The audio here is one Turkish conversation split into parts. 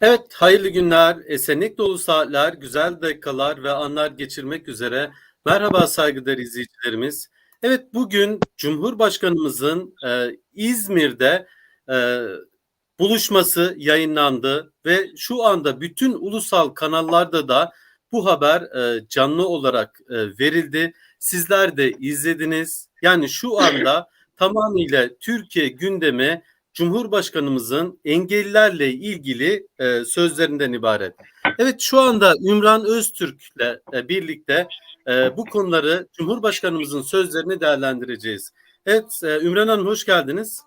Evet, hayırlı günler, esenlik dolu saatler, güzel dakikalar ve anlar geçirmek üzere. Merhaba saygıdeğer izleyicilerimiz. Evet, bugün Cumhurbaşkanımızın e, İzmir'de e, buluşması yayınlandı ve şu anda bütün ulusal kanallarda da bu haber e, canlı olarak e, verildi. Sizler de izlediniz. Yani şu anda tamamıyla Türkiye gündemi Cumhurbaşkanımızın engellilerle ilgili e, sözlerinden ibaret. Evet şu anda Ümran Öztürk'le e, birlikte e, bu konuları Cumhurbaşkanımızın sözlerini değerlendireceğiz. Evet e, Ümran Hanım hoş geldiniz.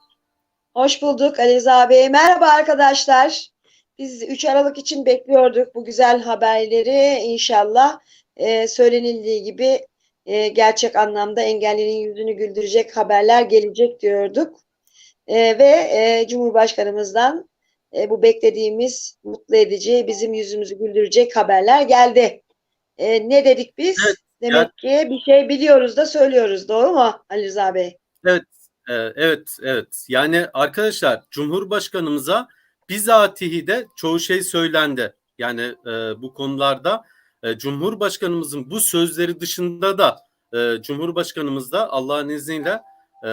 Hoş bulduk Ali Rıza Bey. Merhaba arkadaşlar. Biz 3 Aralık için bekliyorduk bu güzel haberleri. İnşallah e, söylenildiği gibi e, gerçek anlamda engellinin yüzünü güldürecek haberler gelecek diyorduk. E, ve e, Cumhurbaşkanımızdan e, bu beklediğimiz mutlu edici, bizim yüzümüzü güldürecek haberler geldi. E, ne dedik biz? Evet, Demek ki bir şey biliyoruz da söylüyoruz. Doğru mu Ali Rıza Bey? Evet, e, evet, evet. Yani arkadaşlar Cumhurbaşkanımıza bizatihi de çoğu şey söylendi. Yani e, bu konularda e, Cumhurbaşkanımızın bu sözleri dışında da e, Cumhurbaşkanımız da Allah'ın izniyle e,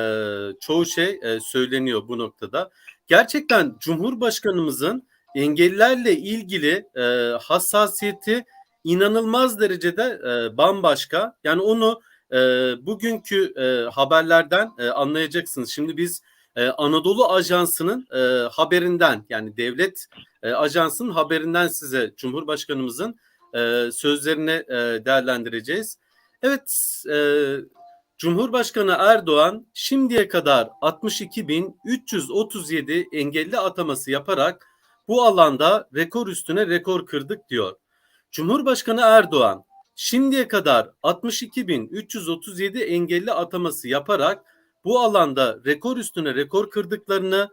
çoğu şey e, söyleniyor bu noktada. Gerçekten Cumhurbaşkanımızın engellilerle ilgili e, hassasiyeti inanılmaz derecede e, bambaşka. Yani onu e, bugünkü e, haberlerden e, anlayacaksınız. Şimdi biz e, Anadolu Ajansı'nın e, haberinden yani devlet e, ajansının haberinden size Cumhurbaşkanımızın e, sözlerini e, değerlendireceğiz. Evet, e, Cumhurbaşkanı Erdoğan şimdiye kadar 62.337 engelli ataması yaparak bu alanda rekor üstüne rekor kırdık diyor. Cumhurbaşkanı Erdoğan şimdiye kadar 62.337 engelli ataması yaparak bu alanda rekor üstüne rekor kırdıklarını,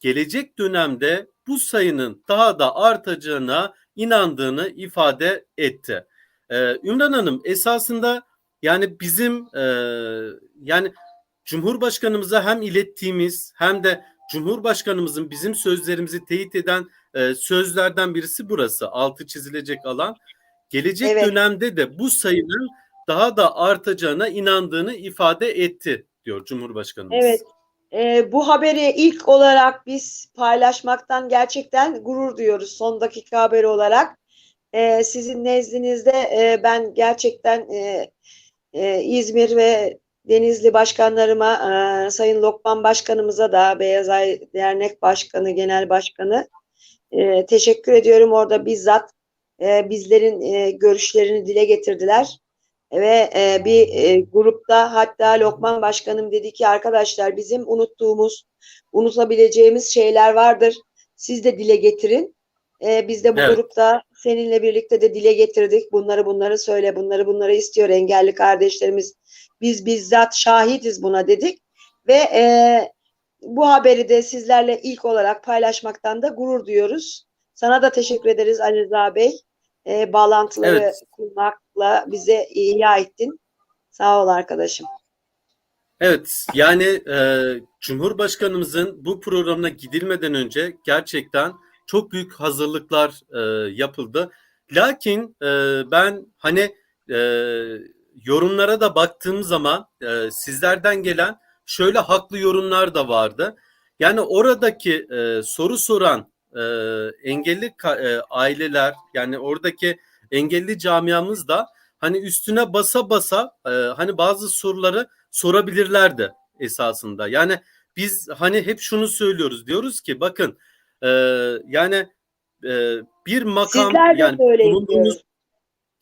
gelecek dönemde bu sayının daha da artacağına inandığını ifade etti. Ee, Ümran Hanım esasında yani bizim e, yani Cumhurbaşkanımıza hem ilettiğimiz hem de Cumhurbaşkanımızın bizim sözlerimizi teyit eden e, sözlerden birisi burası. Altı çizilecek alan. Gelecek Evet. dönemde de bu sayının daha da artacağına inandığını ifade etti diyor Cumhurbaşkanımız. Evet. Ee, bu haberi ilk olarak biz paylaşmaktan gerçekten gurur duyuyoruz son dakika haberi olarak. Ee, sizin nezdinizde e, ben gerçekten e, e, İzmir ve Denizli başkanlarıma, e, Sayın Lokman Başkanımıza da Beyaz Ay Dernek Başkanı, Genel Başkanı e, teşekkür ediyorum. Orada bizzat e, bizlerin e, görüşlerini dile getirdiler ve e, bir e, grupta hatta Lokman Başkanım dedi ki arkadaşlar bizim unuttuğumuz, unutabileceğimiz şeyler vardır. Siz de dile getirin. E, biz de bu Evet. grupta seninle birlikte de dile getirdik. Bunları bunları söyle, bunları bunları istiyor engelli kardeşlerimiz. Biz bizzat şahidiz buna dedik ve e, bu haberi de sizlerle ilk olarak paylaşmaktan da gurur duyuyoruz. Sana da teşekkür ederiz Ali Rıza Bey. E, bağlantıları Evet. kurmakla bize ihya ettin. Sağ ol arkadaşım. Evet yani e, Cumhurbaşkanımızın bu programına gidilmeden önce gerçekten çok büyük hazırlıklar e, yapıldı. Lakin e, ben hani e, yorumlara da baktığım zaman e, sizlerden gelen şöyle haklı yorumlar da vardı. Yani oradaki e, soru soran e, engelli e, aileler yani oradaki engelli camiamız da hani üstüne basa basa e, hani bazı soruları sorabilirlerdi esasında. Yani biz hani hep şunu söylüyoruz diyoruz ki bakın e, yani e, bir makam Sizler yani bulunduğunuz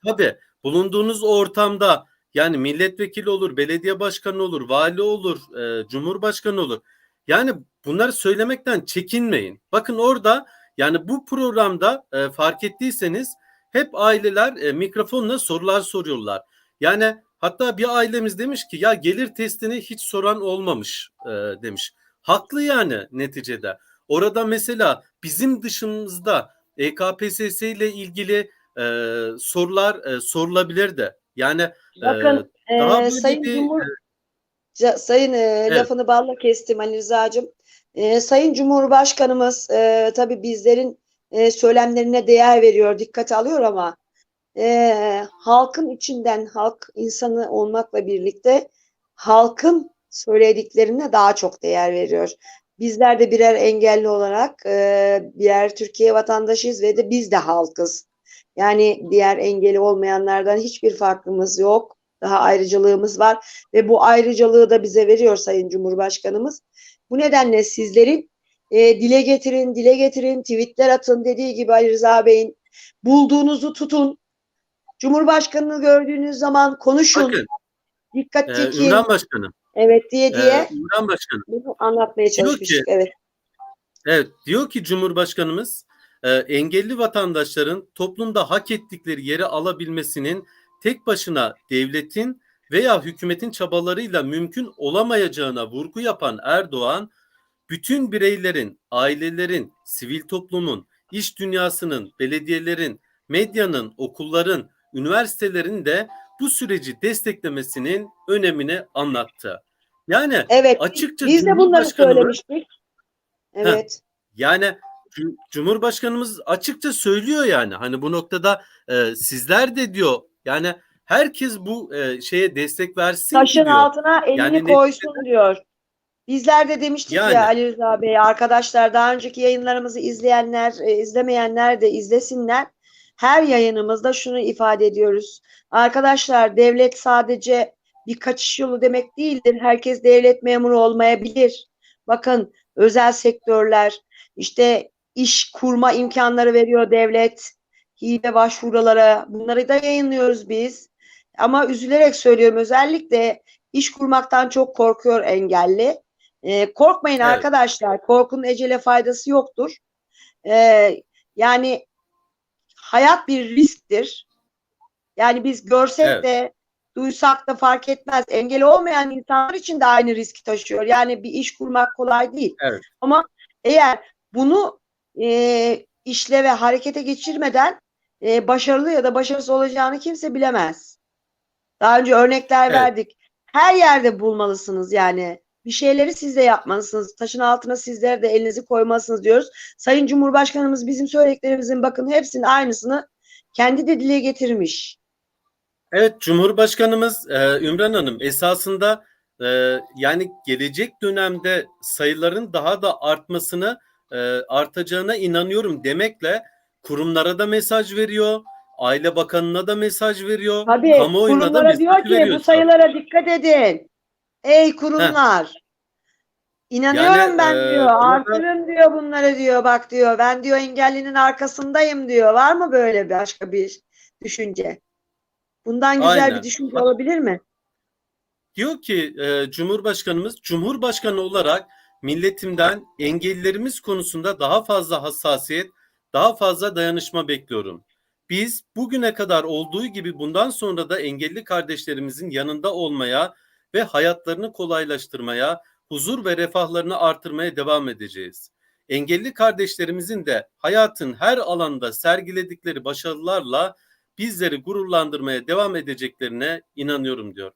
tabii bulunduğunuz ortamda yani milletvekili olur, belediye başkanı olur, vali olur, e, cumhurbaşkanı olur. Yani bunları söylemekten çekinmeyin. Bakın orada yani bu programda e, fark ettiyseniz hep aileler e, mikrofonla sorular soruyorlar. Yani hatta bir ailemiz demiş ki ya gelir testini hiç soran olmamış e, demiş. Haklı yani neticede. Orada mesela bizim dışımızda E EKPSS ile ilgili e, sorular e, sorulabilirdi. Yani e, Bakın daha e, Sayın bir Cumhur Ca- Sayın e, lafını balla kestim Ali Rıza'cığım. E, Sayın Cumhurbaşkanımız e, tabii bizlerin e, söylemlerine değer veriyor, dikkate alıyor ama e, halkın içinden halk insanı olmakla birlikte halkın söylediklerine daha çok değer veriyor. Bizler de birer engelli olarak e, birer Türkiye vatandaşıyız ve de biz de halkız. Yani diğer engeli olmayanlardan hiçbir farkımız yok. Daha ayrıcalığımız var ve bu ayrıcalığı da bize veriyor Sayın Cumhurbaşkanımız. Bu nedenle sizlerin e, dile getirin, dile getirin, tweetler atın dediği gibi Ali Rıza Bey'in bulduğunuzu tutun. Cumhurbaşkanını gördüğünüz zaman konuşun, Bakın dikkat e, çekin, Ümran Başkanım. Evet diye diye E, Ümran Başkanım. bunu anlatmaya Diyor çalışmıştık. ki- Evet. Evet diyor ki Cumhurbaşkanımız e, engelli vatandaşların toplumda hak ettikleri yeri alabilmesinin tek başına devletin veya hükümetin çabalarıyla mümkün olamayacağına vurgu yapan Erdoğan, bütün bireylerin, ailelerin, sivil toplumun, iş dünyasının, belediyelerin, medyanın, okulların, üniversitelerin de bu süreci desteklemesinin önemini anlattı. Yani Evet. açıkça Biz de bunları söylemiştik. Evet. Yani Cum- Cumhurbaşkanımız açıkça söylüyor yani hani bu noktada e, sizler de diyor yani herkes bu e, şeye destek versin Taşın diyor. altına elini Yani koysun diyor. Bizler de demiştik Yani. ya Ali Rıza Bey arkadaşlar daha önceki yayınlarımızı izleyenler, e, izlemeyenler de izlesinler. Her yayınımızda şunu ifade ediyoruz. Arkadaşlar devlet sadece bir kaçış yolu demek değildir. Herkes devlet memuru olmayabilir. Bakın özel sektörler işte iş kurma imkanları veriyor devlet. Hibe başvurulara bunları da yayınlıyoruz biz. Ama üzülerek söylüyorum özellikle iş kurmaktan çok korkuyor engelli. Ee, korkmayın Evet. arkadaşlar. Korkunun ecele faydası yoktur. Ee, yani hayat bir risktir. Yani biz görsek Evet. de duysak da fark etmez. Engeli olmayan insanlar için de aynı riski taşıyor. Yani bir iş kurmak kolay değil. Evet. Ama eğer bunu e, işleve harekete geçirmeden e, başarılı ya da başarısız olacağını kimse bilemez. Daha önce örnekler Evet. verdik. Her yerde bulmalısınız yani. Bir şeyleri siz de yapmalısınız. Taşın altına sizler de elinizi koymalısınız diyoruz. Sayın Cumhurbaşkanımız bizim söylediklerimizin bakın hepsinin aynısını kendi de dile getirmiş. Evet Cumhurbaşkanımız e, Ümran Hanım esasında e, yani gelecek dönemde sayıların daha da artmasını e, artacağına inanıyorum demekle kurumlara da mesaj veriyor. Aile Bakanı'na da mesaj veriyor. Tabii kamuoyuna da kurumlara mesaj diyor ki veriyor. bu sayılara dikkat edin. Ey kurumlar. İnanıyorum Yani, ben e, diyor. buna da- Artırın diyor bunları diyor. Bak diyor. Ben diyor engellinin arkasındayım diyor. Var mı böyle başka bir düşünce? Bundan güzel Aynen. bir düşünce Bak- olabilir mi? Diyor ki e, Cumhurbaşkanımız Cumhurbaşkanı olarak milletimden engellilerimiz konusunda daha fazla hassasiyet, daha fazla dayanışma bekliyorum. Biz bugüne kadar olduğu gibi bundan sonra da engelli kardeşlerimizin yanında olmaya ve hayatlarını kolaylaştırmaya, huzur ve refahlarını artırmaya devam edeceğiz. Engelli kardeşlerimizin de hayatın her alanda sergiledikleri başarılarla bizleri gururlandırmaya devam edeceklerine inanıyorum diyor.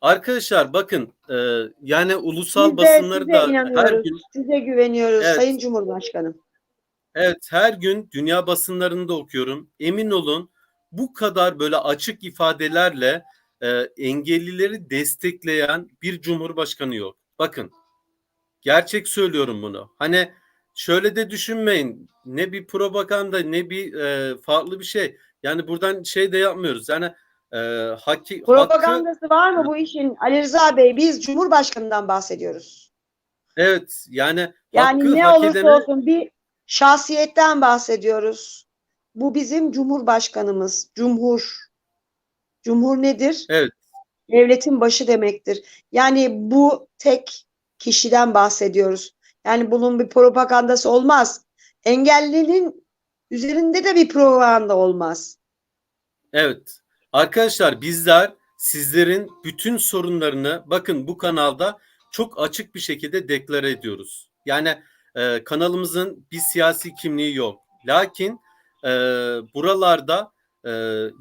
Arkadaşlar bakın e, yani ulusal Biz de basınları size da her gün Size güveniyoruz Evet. Sayın Cumhurbaşkanım. evet her gün dünya basınlarını da okuyorum. Emin olun bu kadar böyle açık ifadelerle e, engellileri destekleyen bir cumhurbaşkanı yok. Bakın gerçek söylüyorum bunu. Hani şöyle de düşünmeyin. Ne bir propaganda ne bir e, farklı bir şey. Yani buradan şey de yapmıyoruz. Yani e, haki, hakkı Propagandası var mı bu işin? Ali Rıza Bey biz Cumhurbaşkanı'ndan bahsediyoruz. evet yani Yani hakkı ne olursa edene olsun bir şahsiyetten bahsediyoruz. Bu bizim Cumhurbaşkanımız. Cumhur. Cumhur nedir? Evet. Devletin başı demektir. Yani bu tek kişiden bahsediyoruz. Yani bunun bir propagandası olmaz. Engellinin üzerinde de bir propaganda olmaz. Evet. Arkadaşlar bizler sizlerin bütün sorunlarını bakın bu kanalda çok açık bir şekilde deklare ediyoruz. Yani e, kanalımızın bir siyasi kimliği yok. Lakin e, buralarda e,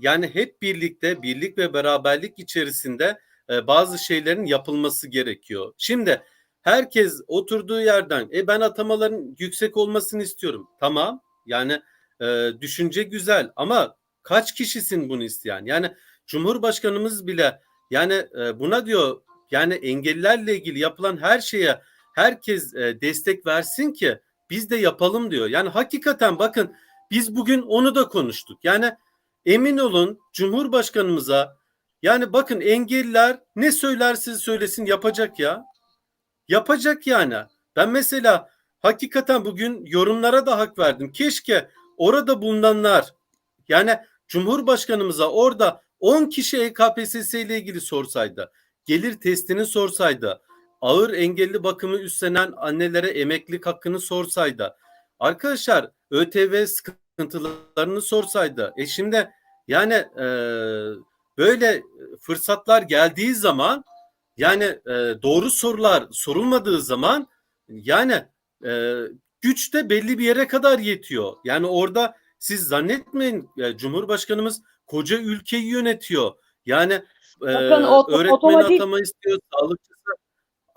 yani hep birlikte birlik ve beraberlik içerisinde e, bazı şeylerin yapılması gerekiyor. Şimdi herkes oturduğu yerden e ben atamaların yüksek olmasını istiyorum. Tamam Yani e, düşünce güzel ama kaç kişisin bunu isteyen? Yani Cumhurbaşkanımız bile yani e, buna diyor yani engellilerle ilgili yapılan her şeye herkes e, destek versin ki biz de yapalım diyor. Yani hakikaten bakın biz bugün onu da konuştuk. Yani emin olun Cumhurbaşkanımıza yani bakın engelliler ne söylerse söylesin yapacak ya. Yapacak yani. Ben mesela hakikaten bugün yorumlara da hak verdim. Keşke orada bulunanlar yani Cumhurbaşkanımıza orada 10 kişi EKPSS ile ilgili sorsaydı, gelir testini sorsaydı, ağır engelli bakımı üstlenen annelere emeklilik hakkını sorsaydı, arkadaşlar ÖTV sıkıntılarını sorsaydı. E şimdi yani e, böyle fırsatlar geldiği zaman yani e, doğru sorular sorulmadığı zaman yani e, güç de belli bir yere kadar yetiyor. Yani orada siz zannetmeyin e, Cumhurbaşkanımız koca ülkeyi yönetiyor. Yani e, Bakın o- öğretmen otomatik- atama istiyor, sağlıkçısı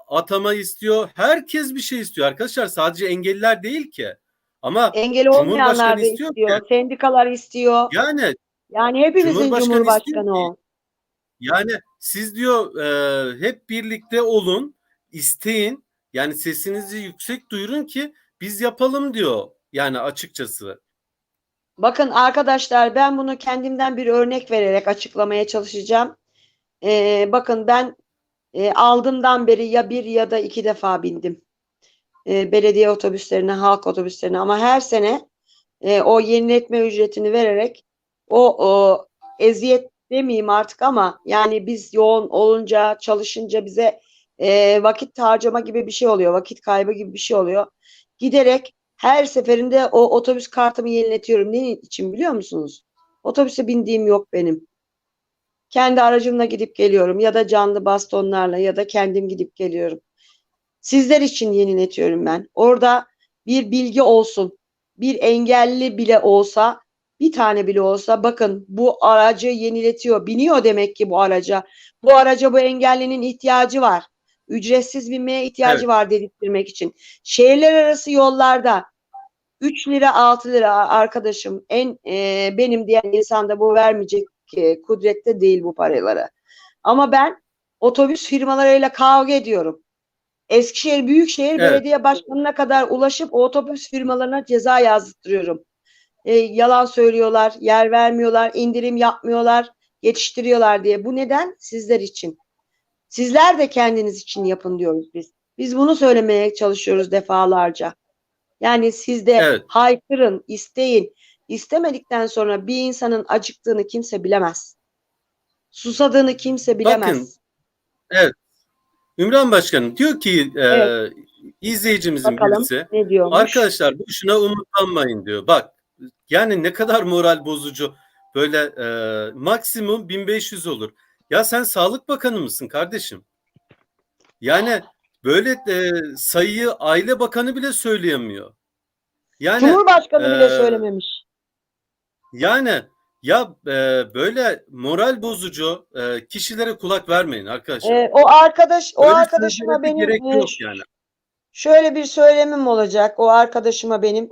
atama istiyor. Herkes bir şey istiyor arkadaşlar. Sadece engelliler değil ki. Ama Engeli olmayanlar da istiyor istiyor. ki- Sendikalar istiyor. yani Yani hepimizin Cumhurbaşkanı Cumhurbaşkanı o. Yani siz diyor e, hep birlikte olun, isteyin. Yani sesinizi yüksek duyurun ki biz yapalım diyor. Yani açıkçası. Bakın arkadaşlar ben bunu kendimden bir örnek vererek açıklamaya çalışacağım. Ee, bakın ben e, aldığımdan beri ya bir ya da iki defa bindim. Ee, belediye otobüslerine, halk otobüslerine ama her sene e, o yeniletme ücretini vererek o, o eziyet demeyeyim artık ama yani biz yoğun olunca, çalışınca bize e, vakit harcama gibi bir şey oluyor. Vakit kaybı gibi bir şey oluyor. Giderek her seferinde o otobüs kartımı yeniletiyorum. Ne için biliyor musunuz? Otobüse bindiğim yok benim. Kendi aracımla gidip geliyorum ya da canlı bastonlarla ya da kendim gidip geliyorum. Sizler için yeniletiyorum ben. Orada bir bilgi olsun. Bir engelli bile olsa, bir tane bile olsa bakın bu aracı yeniletiyor. Biniyor demek ki bu araca. Bu araca bu engellinin ihtiyacı var. Ücretsiz binmeye ihtiyacı Evet. var dedirtmek için. Şehirler arası yollarda 3 lira 6 lira arkadaşım en e, benim diyen insan da bu vermeyecek e, kudrette değil bu paraları. Ama ben otobüs firmalarıyla kavga ediyorum. Eskişehir Büyükşehir Evet. Belediye Başkanı'na kadar ulaşıp o otobüs firmalarına ceza yazdırıyorum. E, yalan söylüyorlar, yer vermiyorlar, indirim yapmıyorlar, yetiştiriyorlar diye. Bu neden? Sizler için. Sizler de kendiniz için yapın diyoruz biz. Biz bunu söylemeye çalışıyoruz defalarca. Yani siz de Evet. haykırın, isteyin. İstemedikten sonra bir insanın acıktığını kimse bilemez. Susadığını kimse bilemez. Bakın, Ümran Başkanım diyor ki e, Evet. izleyicimizin Bakalım birisi arkadaşlar boşuna umutlanmayın diyor. Bak yani ne kadar moral bozucu. Böyle e, maksimum 1500 olur. Ya sen Sağlık Bakanı mısın kardeşim? Yani böyle e, sayıyı Aile Bakanı bile söyleyemiyor. Yani Cumhurbaşkanı bile e, söylememiş. yani ya e, böyle moral bozucu e, kişilere kulak vermeyin arkadaşlar. Ee, o arkadaş, o Öyle arkadaşıma benim gerek e, yok yani. şöyle bir söylemim olacak o arkadaşıma benim.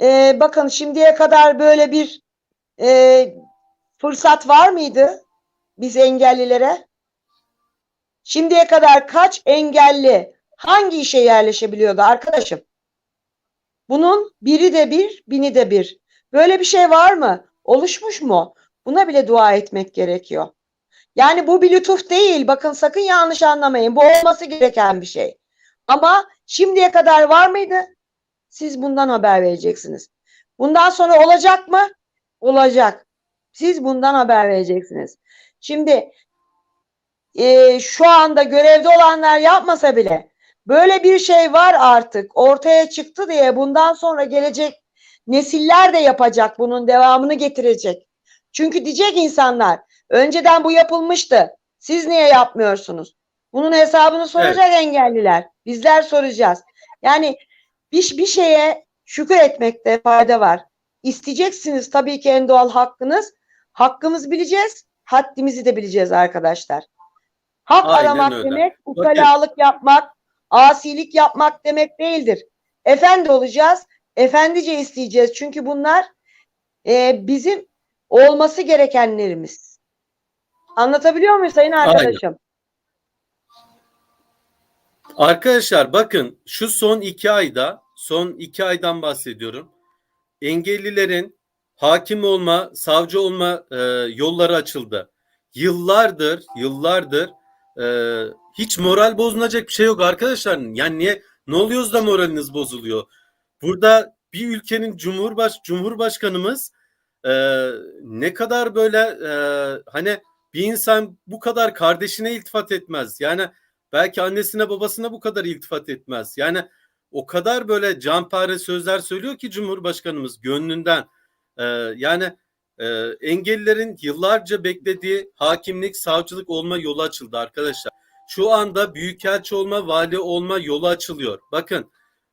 Ee, bakın şimdiye kadar böyle bir e, fırsat var mıydı biz engellilere? Şimdiye kadar kaç engelli hangi işe yerleşebiliyordu arkadaşım? Bunun biri de bir, bini de bir. Böyle bir şey var mı? Oluşmuş mu? Buna bile dua etmek gerekiyor. Yani bu bir lütuf değil. Bakın sakın yanlış anlamayın. Bu olması gereken bir şey. Ama şimdiye kadar var mıydı? Siz bundan haber vereceksiniz. Bundan sonra olacak mı? Olacak. Siz bundan haber vereceksiniz. Şimdi e, şu anda görevde olanlar yapmasa bile böyle bir şey var artık ortaya çıktı diye bundan sonra gelecek nesiller de yapacak bunun devamını getirecek. Çünkü diyecek insanlar önceden bu yapılmıştı. Siz niye yapmıyorsunuz? Bunun hesabını soracak engelliler. Bizler soracağız. Yani bir, bir şeye şükür etmekte fayda var. İsteyeceksiniz tabii ki en doğal hakkınız. Hakkımızı bileceğiz, haddimizi de bileceğiz arkadaşlar. Hak Aynen aramak öyle. demek, ukalalık yapmak, asilik yapmak demek değildir. Efendi olacağız, efendice isteyeceğiz. Çünkü bunlar e, bizim olması gerekenlerimiz. Anlatabiliyor muyum sayın arkadaşım? Arkadaşlar bakın şu son iki ayda son iki aydan bahsediyorum. Engellilerin hakim olma, savcı olma e, yolları açıldı. Yıllardır, yıllardır e, hiç moral bozulacak bir şey yok arkadaşlar. Yani niye ne oluyoruz da moraliniz bozuluyor? Burada bir ülkenin cumhurbaş cumhurbaşkanımız e, ne kadar böyle e, hani bir insan bu kadar kardeşine iltifat etmez. Yani belki annesine babasına bu kadar iltifat etmez. Yani o kadar böyle canpare sözler söylüyor ki Cumhurbaşkanımız gönlünden. Ee, yani e, engellilerin yıllarca beklediği hakimlik, savcılık olma yolu açıldı arkadaşlar. Şu anda büyükelçi olma, vali olma yolu açılıyor. Bakın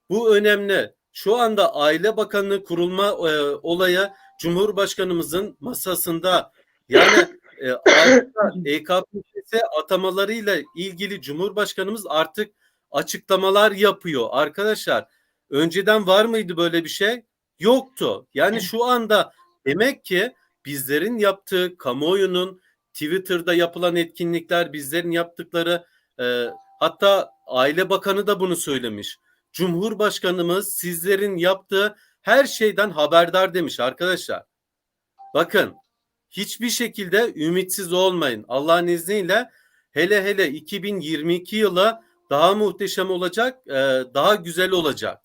bu önemli. Şu anda Aile Bakanlığı kurulma e, olayı Cumhurbaşkanımızın masasında. Yani e, EKPS atamalarıyla ilgili Cumhurbaşkanımız artık açıklamalar yapıyor. Arkadaşlar önceden var mıydı böyle bir şey? Yoktu. Yani şu anda demek ki bizlerin yaptığı kamuoyunun Twitter'da yapılan etkinlikler bizlerin yaptıkları e, hatta Aile Bakanı da bunu söylemiş. Cumhurbaşkanımız sizlerin yaptığı her şeyden haberdar demiş arkadaşlar. Bakın hiçbir şekilde ümitsiz olmayın. Allah'ın izniyle hele hele 2022 yılı daha muhteşem olacak, e, daha güzel olacak.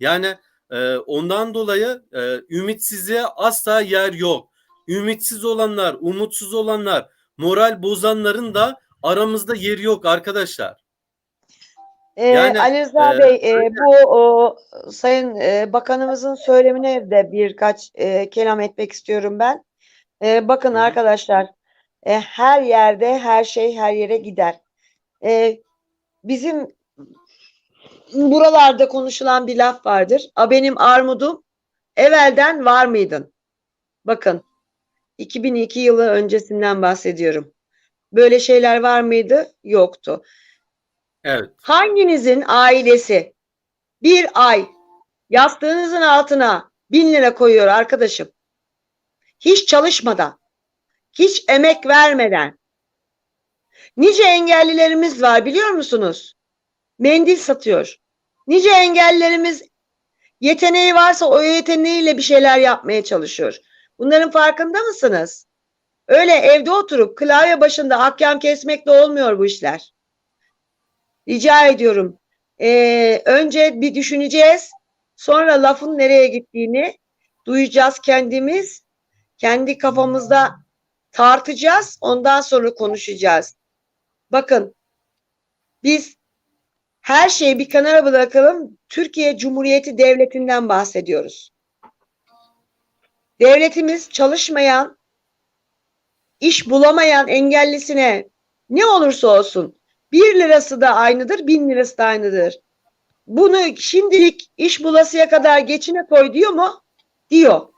Yani e, ondan dolayı e, ümitsizliğe asla yer yok. Ümitsiz olanlar, umutsuz olanlar, moral bozanların da aramızda yeri yok arkadaşlar. Ee, Yani, Ali Rıza e, Bey, e, bu o, Sayın e, Bakanımızın söylemine de birkaç e, kelam etmek istiyorum ben. E, bakın Hı hı. arkadaşlar, e, her yerde her şey her yere gider. E, bizim buralarda konuşulan bir laf vardır. A benim armudum evvelden var mıydın? Bakın, 2002 yılı öncesinden bahsediyorum. Böyle şeyler var mıydı? Yoktu. Evet. Hanginizin ailesi bir ay yastığınızın altına bin lira koyuyor arkadaşım? Hiç çalışmadan, hiç emek vermeden. Nice engellilerimiz var biliyor musunuz? Mendil satıyor. Nice engellilerimiz yeteneği varsa o yeteneğiyle bir şeyler yapmaya çalışıyor. Bunların farkında mısınız? Öyle evde oturup klavye başında ahkam kesmekle olmuyor bu işler. Rica ediyorum. Ee, önce bir düşüneceğiz. Sonra lafın nereye gittiğini duyacağız kendimiz. Kendi kafamızda tartacağız. Ondan sonra konuşacağız. Bakın biz her şeyi bir kenara bırakalım. Türkiye Cumhuriyeti Devleti'nden bahsediyoruz. Devletimiz çalışmayan, iş bulamayan engellisine ne olursa olsun bir lirası da aynıdır, bin lirası da aynıdır. Bunu şimdilik iş bulasıya kadar geçine koy diyor mu? Diyor.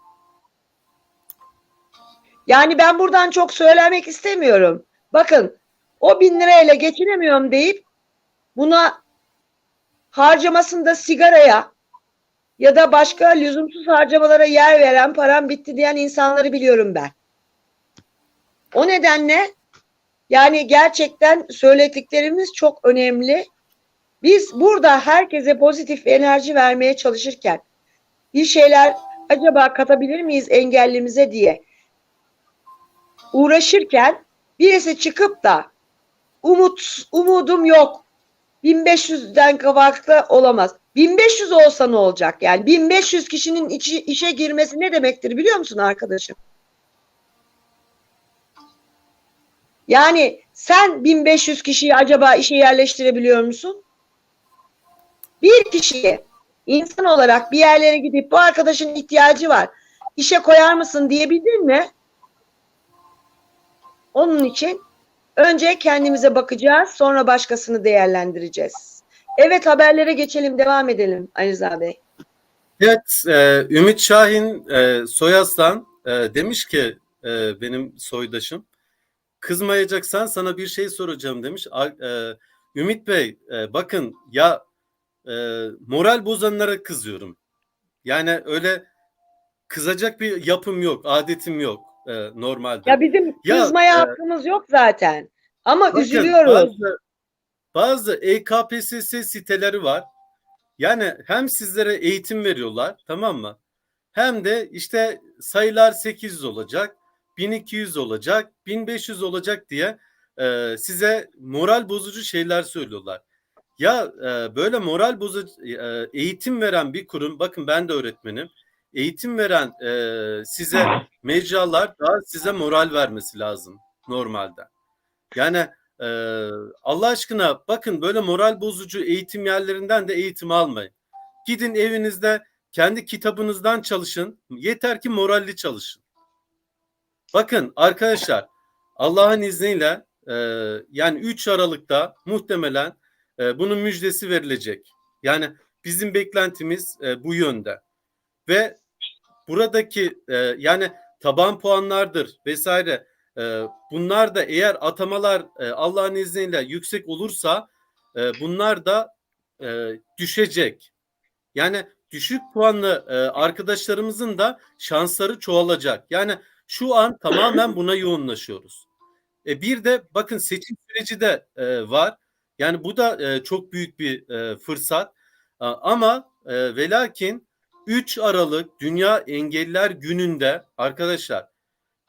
Yani ben buradan çok söylemek istemiyorum. Bakın o bin lirayla geçinemiyorum deyip buna harcamasında sigaraya ya da başka lüzumsuz harcamalara yer veren param bitti diyen insanları biliyorum ben. O nedenle yani gerçekten söylediklerimiz çok önemli. Biz burada herkese pozitif enerji vermeye çalışırken bir şeyler acaba katabilir miyiz engellimize diye uğraşırken birisi çıkıp da umut umudum yok 1500'den kavakta olamaz. 1500 olsa ne olacak? Yani 1500 kişinin içi, işe girmesi ne demektir biliyor musun arkadaşım? Yani sen 1500 kişiyi acaba işe yerleştirebiliyor musun? Bir kişiyi insan olarak bir yerlere gidip bu arkadaşın ihtiyacı var. İşe koyar mısın diyebildin mi? Onun için önce kendimize bakacağız, sonra başkasını değerlendireceğiz. Evet haberlere geçelim, devam edelim Ali Rıza Bey. Evet, e, Ümit Şahin e, Soyaslan e, demiş ki e, benim soydaşım, kızmayacaksan sana bir şey soracağım demiş. A, e, Ümit Bey, e, bakın ya e, moral bozanlara kızıyorum. Yani öyle kızacak bir yapım yok, adetim yok e, normalde. Ya bizim Ya, kızmaya e, hakkımız yok zaten. Ama Bakın, üzülüyoruz. Bazı, bazı EKPSS siteleri var. Yani hem sizlere eğitim veriyorlar tamam mı? Hem de işte sayılar 800 olacak, 1200 olacak, 1500 olacak diye e, size moral bozucu şeyler söylüyorlar. Ya e, böyle moral bozucu e, eğitim veren bir kurum, bakın ben de öğretmenim. Eğitim veren e, size mecralar daha size moral vermesi lazım normalde. Yani e, Allah aşkına bakın böyle moral bozucu eğitim yerlerinden de eğitim almayın. Gidin evinizde kendi kitabınızdan çalışın. Yeter ki moralli çalışın. Bakın arkadaşlar Allah'ın izniyle e, yani 3 Aralık'ta muhtemelen e, bunun müjdesi verilecek. Yani bizim beklentimiz e, bu yönde. Ve buradaki e, yani taban puanlardır vesaire e, bunlar da eğer atamalar e, Allah'ın izniyle yüksek olursa e, bunlar da e, düşecek. Yani düşük puanlı e, arkadaşlarımızın da şansları çoğalacak. Yani şu an tamamen buna yoğunlaşıyoruz. E, bir de bakın seçim süreci de e, var. Yani bu da e, çok büyük bir e, fırsat. A, ama e, ve lakin 3 Aralık Dünya Engelliler Günü'nde arkadaşlar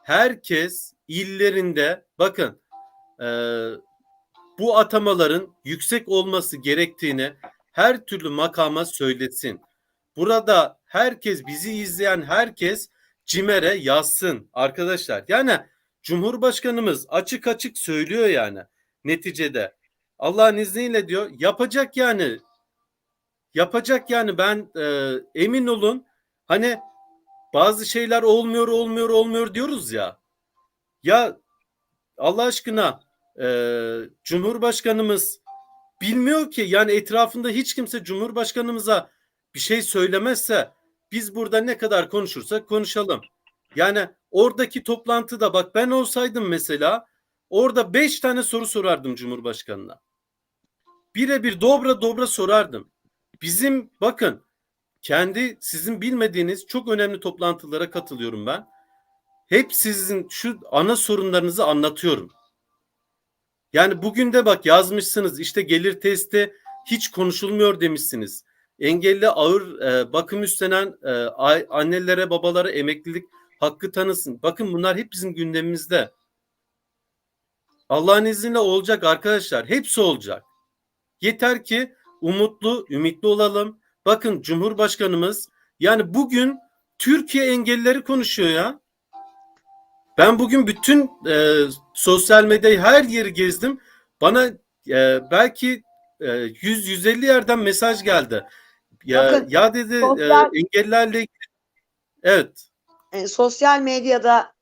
herkes illerinde bakın e, bu atamaların yüksek olması gerektiğini her türlü makama söylesin. Burada herkes bizi izleyen herkes CİMER'e yazsın arkadaşlar. Yani Cumhurbaşkanımız açık açık söylüyor yani neticede. Allah'ın izniyle diyor yapacak yani yapacak yani ben e, emin olun hani bazı şeyler olmuyor olmuyor olmuyor diyoruz ya ya Allah aşkına e, Cumhurbaşkanımız bilmiyor ki yani etrafında hiç kimse Cumhurbaşkanımıza bir şey söylemezse biz burada ne kadar konuşursak konuşalım. Yani oradaki toplantıda bak ben olsaydım mesela orada beş tane soru sorardım Cumhurbaşkanına. Birebir dobra dobra sorardım. Bizim bakın kendi sizin bilmediğiniz çok önemli toplantılara katılıyorum ben. Hep sizin şu ana sorunlarınızı anlatıyorum. Yani bugün de bak yazmışsınız işte gelir testi hiç konuşulmuyor demişsiniz. Engelli ağır e, bakım üstlenen e, annelere babalara emeklilik hakkı tanısın. Bakın bunlar hep bizim gündemimizde. Allah'ın izniyle olacak arkadaşlar. Hepsi olacak. Yeter ki umutlu, ümitli olalım. Bakın Cumhurbaşkanımız yani bugün Türkiye engellileri konuşuyor ya. Ben bugün bütün e, sosyal medyayı her yeri gezdim. Bana e, belki e, 100-150 yerden mesaj geldi. Ya, Bakın, ya dedi sosyal- e, engellerle evet E, sosyal medyada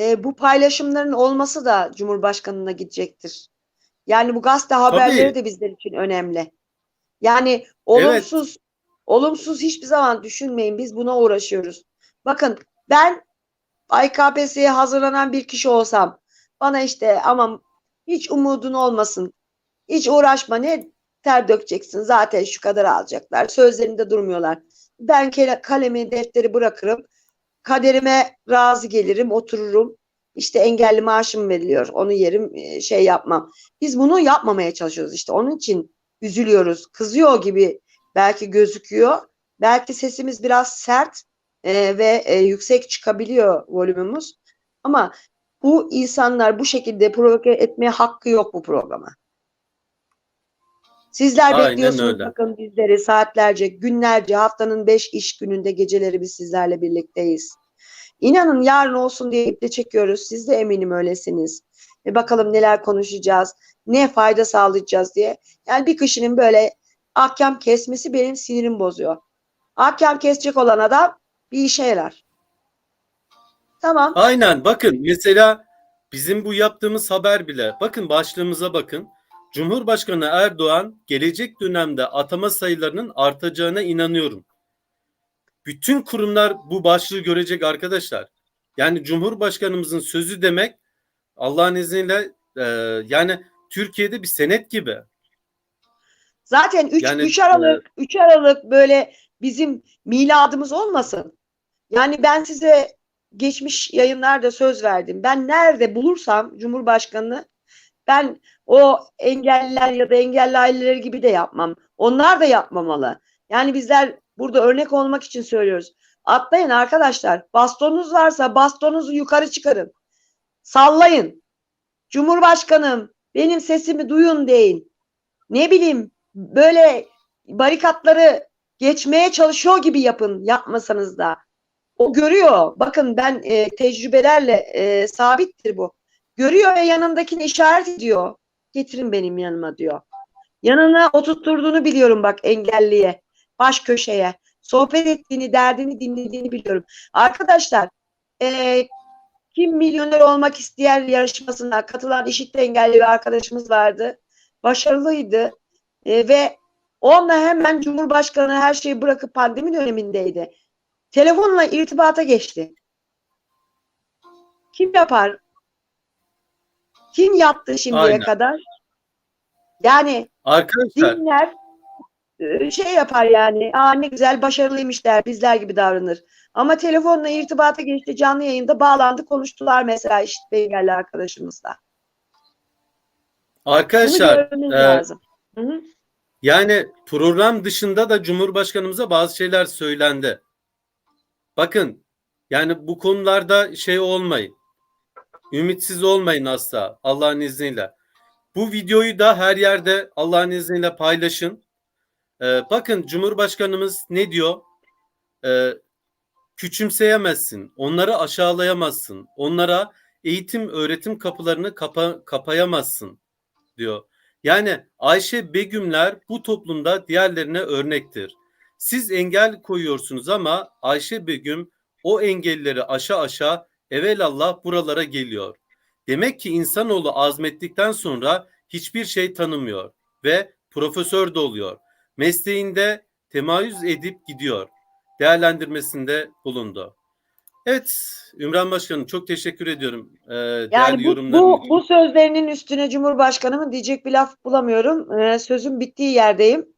e, bu paylaşımların olması da Cumhurbaşkanı'na gidecektir. Yani bu gazete haberleri de bizler için önemli. Yani olumsuz olumsuz hiçbir zaman düşünmeyin. Biz buna uğraşıyoruz. Bakın ben IKPS'ye hazırlanan bir kişi olsam bana işte ama hiç umudun olmasın. Hiç uğraşma ne ter dökeceksin. Zaten şu kadar alacaklar. Sözlerinde durmuyorlar. Ben kalemi defteri bırakırım. Kaderime razı gelirim, otururum. İşte engelli maaşım veriliyor. Onu yerim, şey yapmam. Biz bunu yapmamaya çalışıyoruz işte. Onun için üzülüyoruz. Kızıyor gibi belki gözüküyor. Belki sesimiz biraz sert e, ve e, yüksek çıkabiliyor volümümüz. Ama bu insanlar bu şekilde provoke etmeye hakkı yok bu programa. Sizler Aynen bekliyorsunuz öyle. bakın bizleri saatlerce, günlerce, haftanın beş iş gününde geceleri biz sizlerle birlikteyiz. İnanın yarın olsun diye iple çekiyoruz. Siz de eminim öylesiniz. Ve bakalım neler konuşacağız, ne fayda sağlayacağız diye. Yani bir kişinin böyle ahkam kesmesi benim sinirim bozuyor. Ahkam kesecek olan adam bir işe yarar. Tamam. Aynen bakın mesela bizim bu yaptığımız haber bile bakın başlığımıza bakın. Cumhurbaşkanı Erdoğan gelecek dönemde atama sayılarının artacağına inanıyorum. Bütün kurumlar bu başlığı görecek arkadaşlar. Yani Cumhurbaşkanımızın sözü demek Allah'ın izniyle e, yani Türkiye'de bir senet gibi. Zaten 3 Yani, 3 Aralık 3 Aralık böyle bizim miladımız olmasın. Yani ben size geçmiş yayınlarda söz verdim. Ben nerede bulursam Cumhurbaşkanını ben o engelliler ya da engelli aileleri gibi de yapmam. Onlar da yapmamalı. Yani bizler burada örnek olmak için söylüyoruz. Atlayın arkadaşlar. Bastonunuz varsa bastonunuzu yukarı çıkarın. Sallayın. Cumhurbaşkanım benim sesimi duyun deyin. Ne bileyim böyle barikatları geçmeye çalışıyor gibi yapın yapmasanız da. O görüyor. Bakın ben e, tecrübelerle e, sabittir bu. Görüyor ve yanındakini işaret ediyor. Getirin benim yanıma diyor. Yanına oturtturduğunu biliyorum bak engelliye. Baş köşeye. Sohbet ettiğini, derdini dinlediğini biliyorum. Arkadaşlar e, kim milyoner olmak isteyen yarışmasına katılan işitle engelli bir arkadaşımız vardı. Başarılıydı. E, ve onunla hemen Cumhurbaşkanı her şeyi bırakıp pandemi dönemindeydi. Telefonla irtibata geçti. Kim yapar? Kim yaptı şimdiye Aynen. kadar? Yani Arkadaşlar dinler şey yapar yani. Aa ne güzel başarılıymış der. Bizler gibi davranır. Ama telefonla irtibata geçti. Canlı yayında bağlandı. Konuştular mesela işte engelli arkadaşımızla. Arkadaşlar e, lazım. Hı hı. Yani program dışında da Cumhurbaşkanımıza bazı şeyler söylendi. Bakın yani bu konularda şey olmayın. Ümitsiz olmayın asla Allah'ın izniyle. Bu videoyu da her yerde Allah'ın izniyle paylaşın. Ee, bakın Cumhurbaşkanımız ne diyor? Ee, küçümseyemezsin. Onları aşağılayamazsın. Onlara eğitim öğretim kapılarını kapa- kapayamazsın diyor. Yani Ayşe Begümler bu toplumda diğerlerine örnektir. Siz engel koyuyorsunuz ama Ayşe Begüm o engelleri aşağı aşağı evelallah buralara geliyor. Demek ki insanoğlu azmettikten sonra hiçbir şey tanımıyor ve profesör de oluyor. Mesleğinde temayüz edip gidiyor. Değerlendirmesinde bulundu. Evet Ümran Başkanım çok teşekkür ediyorum. Ee, Yani bu, bu, bu sözlerinin üstüne Cumhurbaşkanımın diyecek bir laf bulamıyorum. Ee, sözün bittiği yerdeyim.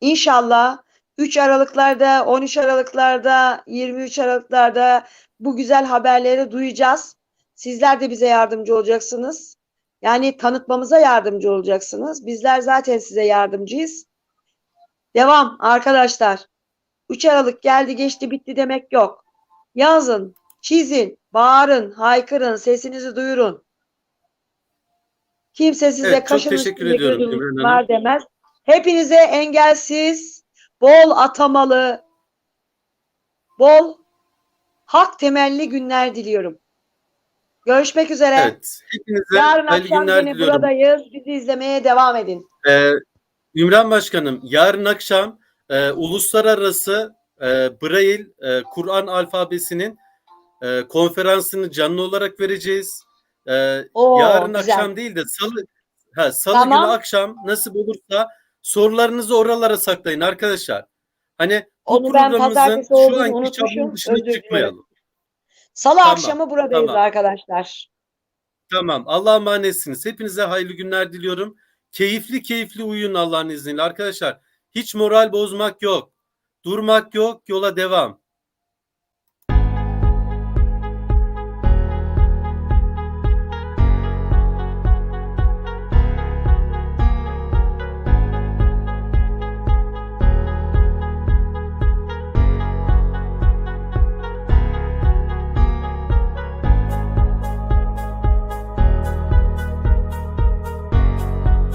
İnşallah 3 Aralıklarda, 13 Aralıklarda, 23 Aralıklarda bu güzel haberleri duyacağız. Sizler de bize yardımcı olacaksınız. Yani tanıtmamıza yardımcı olacaksınız. Bizler zaten size yardımcıyız. Devam arkadaşlar. 3 Aralık geldi geçti bitti demek yok. Yazın, çizin, bağırın, haykırın, sesinizi duyurun. Kimse size Evet, çok kaşın teşekkür üstünde ediyorum gözüm Ümran Hanım. var demez. Hepinize engelsiz, bol atamalı, bol hak temelli günler diliyorum. Görüşmek üzere. Evet. Hepinize Yarın akşam diliyorum. buradayız. Bizi izlemeye devam edin. Ee, Ümran Başkanım yarın akşam e, uluslararası e, Braille e, Kur'an alfabesinin e, konferansını canlı olarak vereceğiz. E, Oo, yarın güzel. akşam değil de salı ha, salı Tamam. günü akşam nasip olursa sorularınızı oralara saklayın arkadaşlar. Hani bu Onu programımızın şu anki çapının dışına Özür dilerim. çıkmayalım. Salı Tamam, akşamı buradayız tamam. arkadaşlar. Tamam. Allah'a emanetsiniz. Hepinize hayırlı günler diliyorum. Keyifli keyifli uyuyun Allah'ın izniyle arkadaşlar. Hiç moral bozmak yok. Durmak yok. Yola devam.